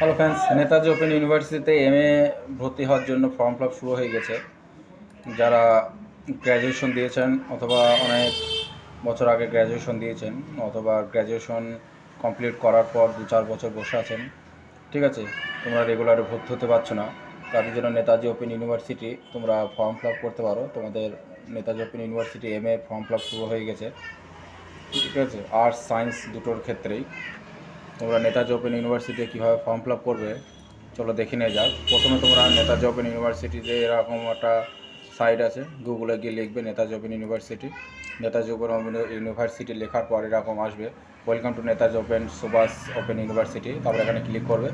Hello friends Netaji open ইউনিভার্সিটিতে M A ভর্তি হওয়ার জন্য ফর্ম ফিল শুরু হয়ে গেছে। যারা গ্র্যাজুয়েশন দিয়েছেন অথবা অনেক বছর আগে গ্র্যাজুয়েশন দিয়েছেন অথবা গ্র্যাজুয়েশন কমপ্লিট করার পর দু চার বছর বসে আছেন, ঠিক আছে? তোমরা রেগুলারে ভর্তি হতে পারছ না। তাদের জন্য নেতাজি ওপেন ইউনিভার্সিটি তোমরা ফর্ম ফিল করতে পারো। তোমাদের Netaji open university M A form fill শুরু হয়ে গেছে, ঠিক আছে? আর্টস সায়েন্স দুটোর ক্ষেত্রেই। তোমরা নেতাজি ওপেন ইউনিভার্সিটিতে কীভাবে ফর্ম ফিল আপ করবে, চলো দেখে নিয়ে যাও প্রথমে তোমরা নেতাজি ওপেন ইউনিভার্সিটিতে এরকম একটা সাইট আছে গুগলে গিয়ে লিখবে Netaji open university Netaji open university লেখার পর এরকম আসবে welcome to Netaji open Subhas open university তারপরে এখানে ক্লিক করবে।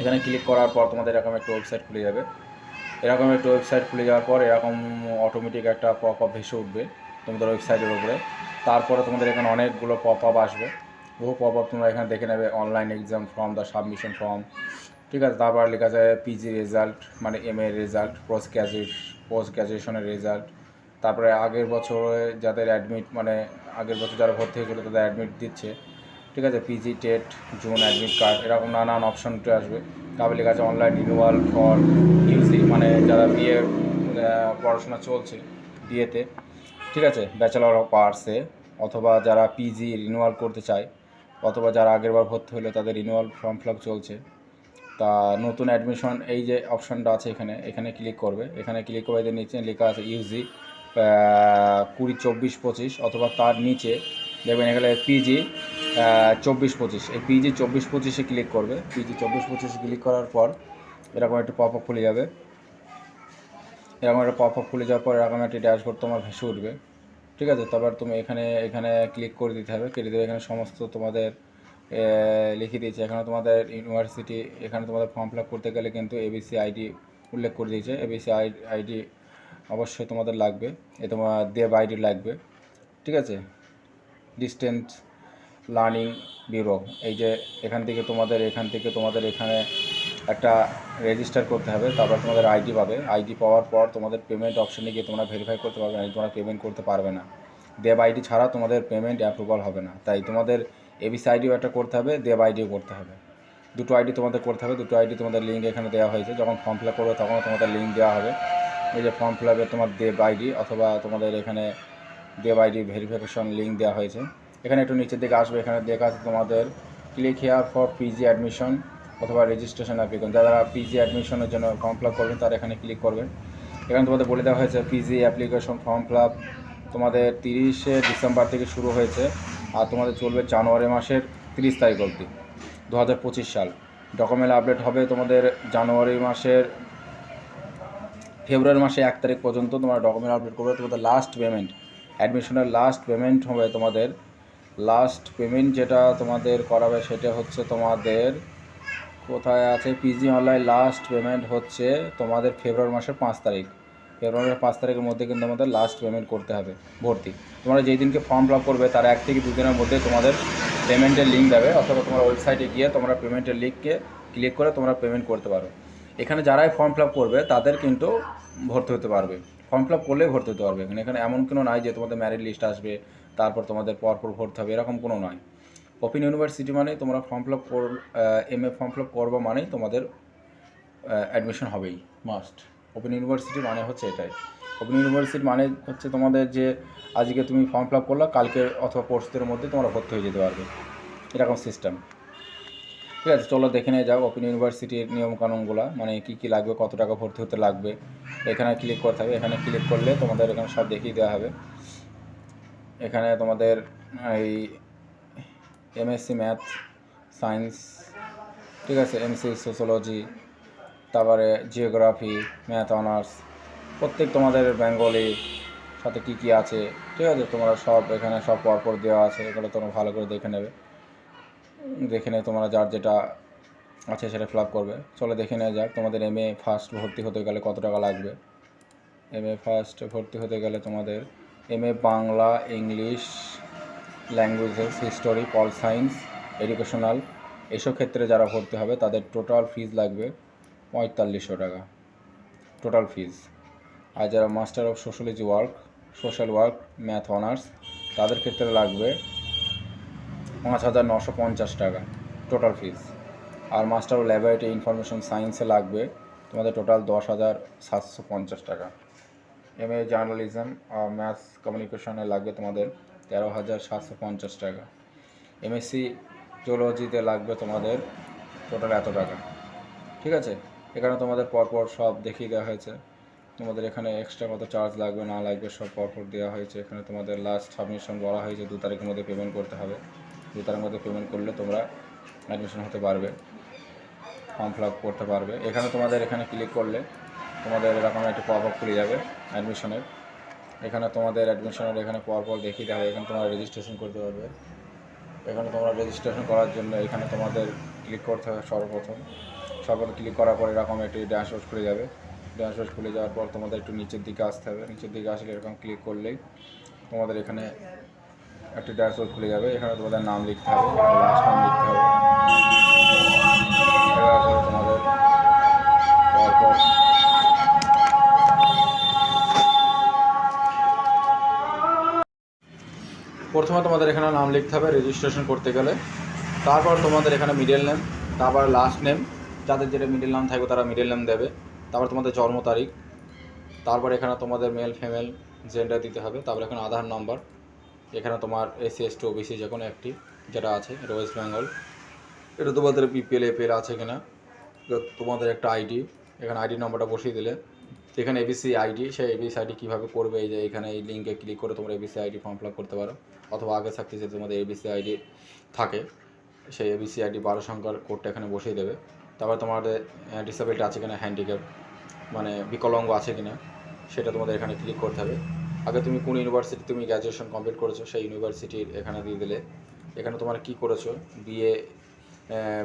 এখানে ক্লিক করার পর তোমাদের এরকম একটা ওয়েবসাইট খুলে যাবে। এরকম একটা ওয়েবসাইট খুলে যাওয়ার পর এরকম অটোমেটিক একটা পপ আপ ভেসে উঠবে তোমাদের ওয়েবসাইটের উপরে। তারপরে তোমাদের এখানে অনেকগুলো পপ আপ আসবে। বহু পপ আপ তোমরা এখানে দেখে নেবে online exam form the submission form ঠিক আছে? তারপর লেখা আছে পিজি রেজাল্ট মানে M A result post graduate post গ্র্যাজুয়েশনের result তারপরে আগের বছরে যাদের অ্যাডমিট মানে আগের বছর যারা ভর্তি হয়েছিল তাদের অ্যাডমিট দিচ্ছে, ঠিক আছে? PG TET June admit card এরকম নানান অপশনটা আসবে। তারপরে লেখা আছে অনলাইন রিনিউয়াল ফর ইউসি মানে যারা বিয়ে পড়াশোনা চলছে বিয়েতে ঠিক আছে? ব্যাচেলর অফ আর্টসে অথবা যারা পিজি রিনিউয়াল করতে চায় অথবা যারা আগের বার ভর্তি হলো তাদের রিনিউয়াল ফর্ম ফিল চলছে। তা নতুন অ্যাডমিশন এই যে অপশানটা আছে এখানে এখানে ক্লিক করবে। এখানে ক্লিক করে এদের নিচে লেখা আছে ইউজি কুড়ি চব্বিশ পঁচিশ অথবা তার নিচে দেখবেন এখানে পিজি চব্বিশ পঁচিশ। এই পিজি চব্বিশ পঁচিশে ক্লিক করবে। পিজি চব্বিশ পঁচিশে ক্লিক করার পর এরকম একটা পপ আপ খুলে যাবে। এরকম একটা পপ আপ খুলে যাওয়ার পর এরকম একটা ড্যাশবোর্ড তোমার ভেসে উঠবে। ঠিক আছে, তারপর তুমি এখানে এখানে ক্লিক করে দিতে হবে, কেটে দেবে এখানে সমস্ত তোমাদের লিখে দিয়েছে। এখানে তোমাদের ইউনিভার্সিটি এখানে তোমাদের ফর্ম ফিল করতে গেলে কিন্তু এবিসি আইডি উল্লেখ করে দিয়েছে। এবিসি আইডি অবশ্যই তোমাদের লাগবে, এ তোমার দেব আইডি লাগবে, ঠিক আছে? ডিস্টেন্স লার্নিং ব্যুরো এই যে এখান থেকে তোমাদের, এখান থেকে তোমাদের এখানে একটা রেজিস্টার করতে হবে, তারপর তোমাদের আইডি পাবে। আইডি পাওয়ার পর তোমাদের পেমেন্ট অপশানে গিয়ে তোমরা ভেরিফাই করতে পারবে না তোমরা পেমেন্ট করতে পারবে না। দেব আইডি ছাড়া তোমাদের পেমেন্ট অ্যাপ্রুভাল হবে না। তাই তোমাদের এবিসি আইডিও একটা করতে হবে, দেব আইডিও করতে হবে। দুটো আইডি তোমাদের করতে হবে, দুটো আইডি তোমাদের লিঙ্ক এখানে দেওয়া হয়েছে। যখন ফর্ম ফিল আপ করবে তখন তোমাদের লিঙ্ক দেওয়া হবে। এই যে ফর্ম ফিল আপে তোমার দেব আইডি অথবা তোমাদের এখানে দেব আইডি ভেরিফিকেশন লিঙ্ক দেওয়া হয়েছে। এখানে একটু নিচের দিকে আসবে, এখানে দেখা তোমাদের click here for PG admission অথবা রেজিস্ট্রেশন অ্যাপ্লিকেশন যারা পিজি অ্যাডমিশনের জন্য ফর্ম ফিল করবেন, তারা এখানে ক্লিক করবেন। এখানে তোমাদের বলে দেওয়া হয়েছে পিজি অ্যাপ্লিকেশন ফর্ম ফিল তোমাদের তিরিশে ডিসেম্বর থেকে শুরু হয়েছে আর তোমাদের চলবে জানুয়ারি মাসের তিরিশ তারিখ অবধি দু হাজার পঁচিশ সাল। ডকুমেন্ট আপডেট হবে তোমাদের জানুয়ারি মাসের, ফেব্রুয়ারি মাসে এক তারিখ পর্যন্ত তোমরা ডকুমেন্ট আপডেট করবে। তোমাদের লাস্ট পেমেন্ট অ্যাডমিশনের লাস্ট পেমেন্ট হবে তোমাদের লাস্ট পেমেন্ট যেটা তোমাদের করাবে সেটা হচ্ছে তোমাদের কোথায় আছে? পিজি অনলাইন লাস্ট পেমেন্ট হচ্ছে তোমাদের ফেব্রুয়ারি মাসের পাঁচ তারিখ। ফেব্রুয়ারি পাঁচ তারিখের মধ্যে কিন্তু আমাদের লাস্ট পেমেন্ট করতে হবে, ভর্তি। তোমরা যেই দিনকে ফর্ম ফিল করবে, তার এক থেকে দুদিনের মধ্যে তোমাদের পেমেন্টের লিঙ্ক দেবে অথবা তোমার ওয়েবসাইটে গিয়ে তোমরা পেমেন্টের লিঙ্ককে ক্লিক করে তোমরা পেমেন্ট করতে পারো। এখানে যারাই ফর্ম ফিল করবে, তাদের কিন্তু ভর্তি হতে পারবে। ফর্ম ফিল আপ করলেই ভর্তি হতে পারবে। এখানে এখানে এমন কোনো নাই যে তোমাদের ম্যারিট লিস্ট আসবে, তারপর তোমাদের পরপর ভর্তি হবে, এরকম কোনো নয় ওপেন ইউনিভার্সিটি মানে তোমরা ফর্ম ফিল আপ কর M A form fill up করবা মানেই তোমাদের অ্যাডমিশন হবেই মাস্ট ওপেন ইউনিভার্সিটি মানে হচ্ছে এটাই। ওপেন ইউনিভার্সিটি মানে হচ্ছে তোমাদের যে, আজকে তুমি ফর্ম ফিল আপ করলা, কালকে অথবা পরশুদের মধ্যে তোমরা ভর্তি হয়ে যেতে পারবে। এরকম সিস্টেম ঠিক আছে, চলো দেখে নিয়ে যাও ওপেন ইউনিভার্সিটির নিয়মকানুনগুলো মানে কী কী লাগবে, কত টাকা ভর্তি হতে লাগবে। এখানে ক্লিক করতে হবে, এখানে ক্লিক করলে তোমাদের এখানে সব দেখিয়ে দেওয়া হবে। এখানে তোমাদের, এই এমএসসি ম্যাথ সায়েন্স ঠিক আছে এমসি সোশ্যোলজি তারপরে জিওগ্রাফি ম্যাথ অনার্স প্রত্যেক তোমাদের বেঙ্গলি সাথে কী কী আছে, ঠিক আছে, তোমরা সব এখানে সব পরপর দেওয়া আছে, এগুলো তোমরা ভালো করে দেখে নেবে। দেখে নিয়ে তোমরা যার যেটা আছে সেটা ফিল করবে। চলো দেখে নেওয়া যাক, তোমাদের এম এ ফার্স্ট ভর্তি হতে গেলে কত টাকা লাগবে? এম এ ফার্স্ট ভর্তি হতে গেলে তোমাদের M A Bangla English languages history pol science educational এসব ক্ষেত্রে যারা ভর্তি হবে, তাদের টোটাল ফিজ লাগবে পঁয়তাল্লিশশো টাকা। টোটাল ফিজ আর যারা master of sociology work social work math honours তাদের ক্ষেত্রে লাগবে পাঁচ হাজার নশো পঞ্চাশ টাকা টোটাল ফিজ আর মাস্টার অফ ল্যাবরেটরি ইনফরমেশন সায়েন্সে লাগবে তোমাদের টোটাল দশ হাজার সাতশো পঞ্চাশ টাকা। এম এ জার্নালিজম আর ম্যাথস কমিউনিকেশনে লাগবে তোমাদের তেরো হাজার সাতশো পঞ্চাশ টাকা। এমএসসি জিওলজিতে লাগবে তোমাদের টোটাল এত টাকা। ঠিক আছে? এখানে তোমাদের পরপর সব দেখিয়ে দেওয়া হয়েছে। তোমাদের এখানে এক্সট্রা কত চার্জ লাগবে, না লাগবে সব পরপর দেওয়া হয়েছে। এখানে তোমাদের লাস্ট সাবমিশন বলা হয়েছে, দু তারিখের মধ্যে পেমেন্ট করতে হবে। দু তারিখের মধ্যে পেমেন্ট করলে তোমরা অ্যাডমিশন হতে পারবে ফর্ম ফিল আপ করতে পারবে। এখানে তোমাদের এখানে ক্লিক করলে তোমাদের এরকম একটি পপ আপ খুলে যাবে অ্যাডমিশনের এখানে তোমাদের অ্যাডমিশনের এখানে পরপর দেখিয়ে দেওয়া হবে। এখানে তোমরা রেজিস্ট্রেশন করতে পারবে। এখানে তোমরা রেজিস্ট্রেশন করার জন্য এখানে তোমাদের ক্লিক করতে হবে সর্বপ্রথম। সর্বপ্রথম ক্লিক করার পর এরকম একটি ড্যাশবোর্ড খুলে যাবে। ড্যাশবোর্ড খুলে যাওয়ার পর তোমাদের একটু নিচের দিকে আসতে হবে। নিচের দিকে আসলে এরকম ক্লিক করলেই তোমাদের এখানে একটি ড্যাশবোর্ড খুলে যাবে। এখানে তোমাদের নাম লিখতে হবে লাস্ট নাম লিখতে হবে। তোমাদের পরপর প্রথমে তোমাদের এখানে নাম লিখতে হবে রেজিস্ট্রেশন করতে গেলে। তারপর তোমাদের এখানে মিডল নেম তারপর লাস্ট নেম যাদের যেটা মিডল নাম থাকবে তারা মিডল নেম দেবে। তারপর তোমাদের জন্ম তারিখ, তারপর এখানে তোমাদের মেল ফিমেল জেন্ডার দিতে হবে। তারপর এখানে আধার নাম্বার এখানে তোমার এসসি এসটি ওবিসি যে কোনো একটি যেটা আছে, এটা ওয়েস্ট বেঙ্গল এটা তোমাদের বিপিএল এপিএল আছে কিনা তোমাদের একটা আইডি এখানে আইডি নাম্বারটা বসিয়ে দিলে এখানে এবিসি আইডি সেই এবিসি আইডি কীভাবে করবে? এই যে এখানে এই লিঙ্কে ক্লিক করে তোমরা এবিসি আইডি ফর্ম ফিল করতে পারো। অথবা আগে থাকতে যে তোমাদের এবিসি আইডি থাকে, সেই এবিসি আইডি বারো সংখ্যার কোডটা এখানে বসিয়ে দেবে। তারপর তোমাদের ডিসেবিলিটি আছে কিনা হ্যান্ডিক্যাপ মানে বিকলাঙ্গ আছে কিনা, সেটা তোমাদের এখানে ক্লিক করতে হবে। আগে তুমি কোন ইউনিভার্সিটি তুমি গ্র্যাজুয়েশন কমপ্লিট করেছ, সেই ইউনিভার্সিটির এখানে দিয়ে দিলে। এখানে তোমার কি করেছ? BA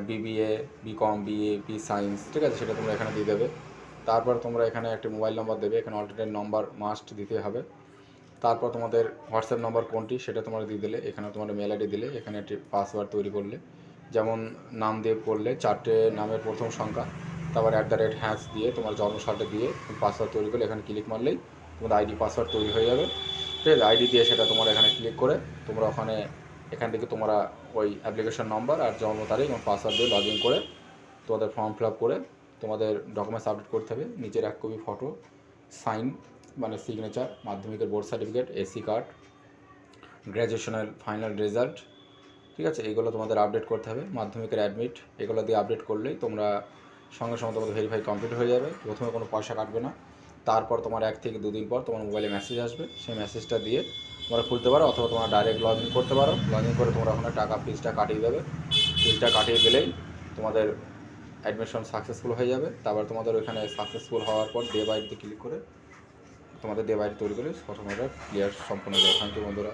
BBA BCom BA B science ঠিক আছে? সেটা তোমরা এখানে দিয়ে দেবে। তারপর তোমরা এখানে একটি মোবাইল নাম্বার দেবে, এখানে অল্টারনেট নম্বর মাস্ট দিতে হবে। তারপর তোমাদের হোয়াটসঅ্যাপ নাম্বার কোনটি সেটা তোমরা দিয়ে দিলে, এখানে তোমার মেল আইডি দিলে, এখানে একটি পাসওয়ার্ড তৈরি করলে। যেমন নাম দিয়ে করলে চারটে নামের প্রথম সংখ্যা, তারপর অ্যাট দ্য রেট হ্যাশ দিয়ে তোমার জন্মসালটা দিয়ে পাসওয়ার্ড তৈরি করলে, এখানে ক্লিক মারলেই তোমাদের আইডি পাসওয়ার্ড তৈরি হয়ে যাবে। ঠিক আছে আইডি দিয়ে সেটা তোমার এখানে ক্লিক করে তোমরা ওখানে এখান থেকে তোমরা ওই অ্যাপ্লিকেশন নম্বর আর জন্ম তারিখ এবং পাসওয়ার্ড দিয়ে লগ ইন করে তোমাদের ফর্ম ফিল আপ করে তোমাদের ডকুমেন্টস আপডেট করতে হবে। নিচের এক কপি ফটো সাইন মানে সিগনেচার মাধ্যমিকের বোর্ড সার্টিফিকেট এসি কার্ড গ্র্যাজুয়েশনের ফাইনাল রেজাল্ট ঠিক আছে? এগুলো তোমাদের আপডেট করতে হবে। মাধ্যমিকের অ্যাডমিট এগুলো দিয়ে আপডেট করলেই তোমরা সঙ্গে সঙ্গে তোমাদের ভেরিফাই কমপ্লিট হয়ে যাবে। প্রথমে কোনো পয়সা কাটবে না। তারপর তোমার এক থেকে দুদিন পর তোমার মোবাইলে মেসেজ আসবে। সেই মেসেজটা দিয়ে তোমরা খুলতে পারো অথবা তোমরা ডাইরেক্ট লগ ইন করতে পারো। লগ ইন করে তোমরা ওখানে টাকা ফিজটা কাটিয়ে দেবে। ফিজটা কাটিয়ে দিলেই তোমাদের অ্যাডমিশন সাকসেসফুল হয়ে যাবে। তারপর তোমাদের ওইখানে সাকসেসফুল হওয়ার পর ডে বাইতে ক্লিক করে তোমাদের ডে বাইট তৈরি করে তোমাদের ক্লিয়ার সম্পূর্ণ যাবে। থ্যাংক ইউ বন্ধুরা।